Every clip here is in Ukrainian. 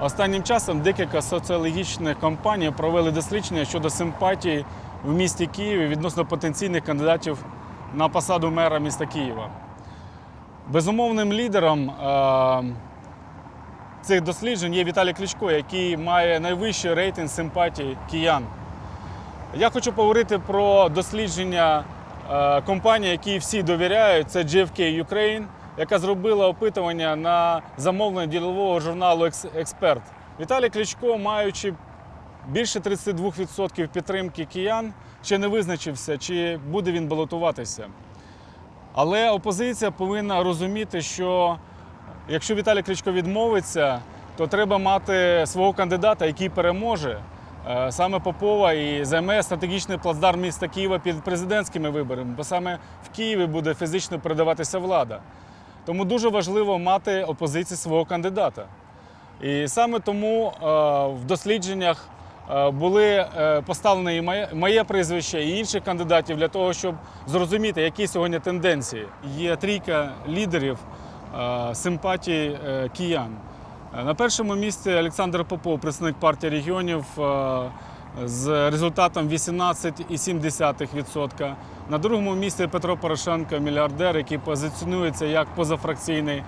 Останнім часом декілька соціологічних компаній провели дослідження щодо симпатії в місті Києві відносно потенційних кандидатів на посаду мера міста Києва. Безумовним лідером е, цих досліджень є Віталій Кличко, який має найвищий рейтинг симпатії киян. Я хочу поговорити про дослідження е, компанії, якій всі довіряють. Це GFK Ukraine, яка зробила опитування на замовлення ділового журналу «Екс- Експерт. Віталій Кличко, маючи більше 32% підтримки киян, ще не визначився, чи буде він балотуватися. Але опозиція повинна розуміти, що якщо Віталій Кличко відмовиться, то треба мати свого кандидата, який переможе е, саме Попова і займе стратегічний плацдарм міста Києва під президентськими виборами, бо саме в Києві буде фізично передаватися влада. Тому дуже важливо мати опозиції свого кандидата. І саме тому е, в дослідженнях е, були е, поставлені і моє, прізвище і інших кандидатів для того, щоб зрозуміти, які сьогодні тенденції. Є трійка лідерів симпатії киян. На першому місці Олександр Попов, представник партії регіонів з результатом 18,7%. На другому місці Петро Порошенко, мільярдер, який позиціонується як позафракційний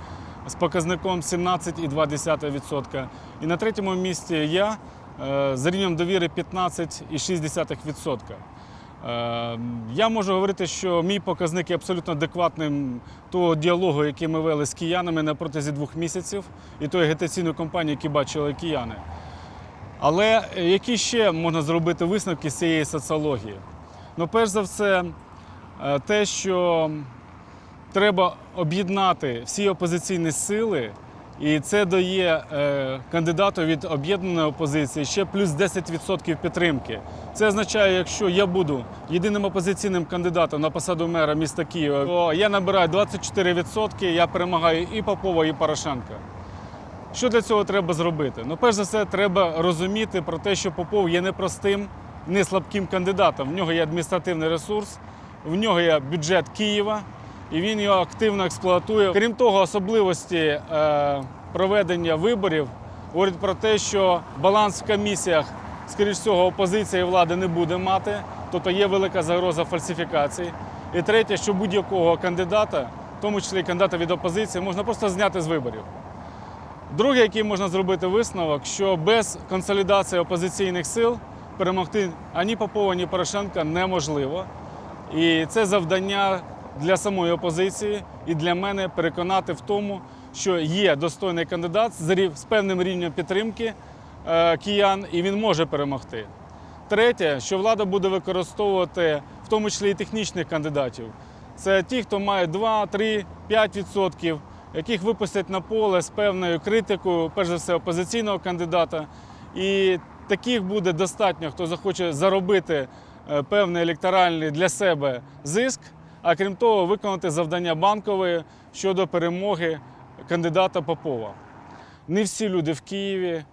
з показником 17,2%. І на третьому місці я е, з рівнем довіри 15,6%. Е, Я можу говорити, що мій показник є абсолютно адекватним того діалогу, який ми вели з киянами на протязі двох місяців, і тої агітаційної кампанії, які бачили кияни. Але які ще можна зробити висновки з цієї соціології? Ну, перш за все, е, те, що треба об'єднати всі опозиційні сили, і це дає е, кандидату від об'єднаної опозиції ще плюс 10% підтримки. Це означає, якщо я буду єдиним опозиційним кандидатом на посаду мера міста Києва, то я набираю 24%, я перемагаю і Попова, і Порошенка. Що для цього треба зробити? Ну, перш за все, треба розуміти про те, що Попов є непростим, не слабким кандидатом. В нього є адміністративний ресурс, в нього є бюджет Києва, і він його активно експлуатує. Крім того, особливості е, проведення виборів говорять про те, що баланс в комісіях, скоріш всього, опозиція і не буде мати, тобто є велика загроза фальсифікацій. І третє, що будь-якого кандидата, в тому числі кандидата від опозиції, можна просто зняти з виборів. Друге, який можна зробити висновок, що без консолідації опозиційних сил перемогти ані Попова, ані Порошенка неможливо. І це завдання для самої опозиції і для мене переконати в тому, що є достойний кандидат з певним рівнем підтримки е, киян, і він може перемогти. Третє, що влада буде використовувати в тому числі і технічних кандидатів. Це ті, хто має 2, 3, 5 відсотків, яких випустять на поле з певною критикою, перш за все, опозиційного кандидата. І таких буде достатньо, хто захоче заробити е, певний електоральний для себе зиск, а крім того, виконати завдання банкової щодо перемоги кандидата Попова. Не всі люди в Києві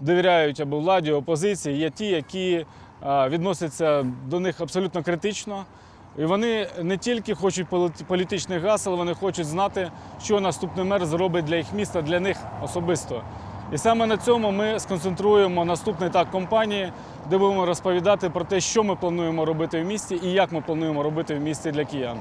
довіряють або владі, опозиції. Є ті, які відносяться до них абсолютно критично. І вони не тільки хочуть полі- політичних гасел, вони хочуть знати, що наступний мер зробить для їх міста, для них особисто. І саме на цьому ми сконцентруємо наступний етап компанії, де будемо розповідати про те, що ми плануємо робити в місті і як ми плануємо робити в місті для киян.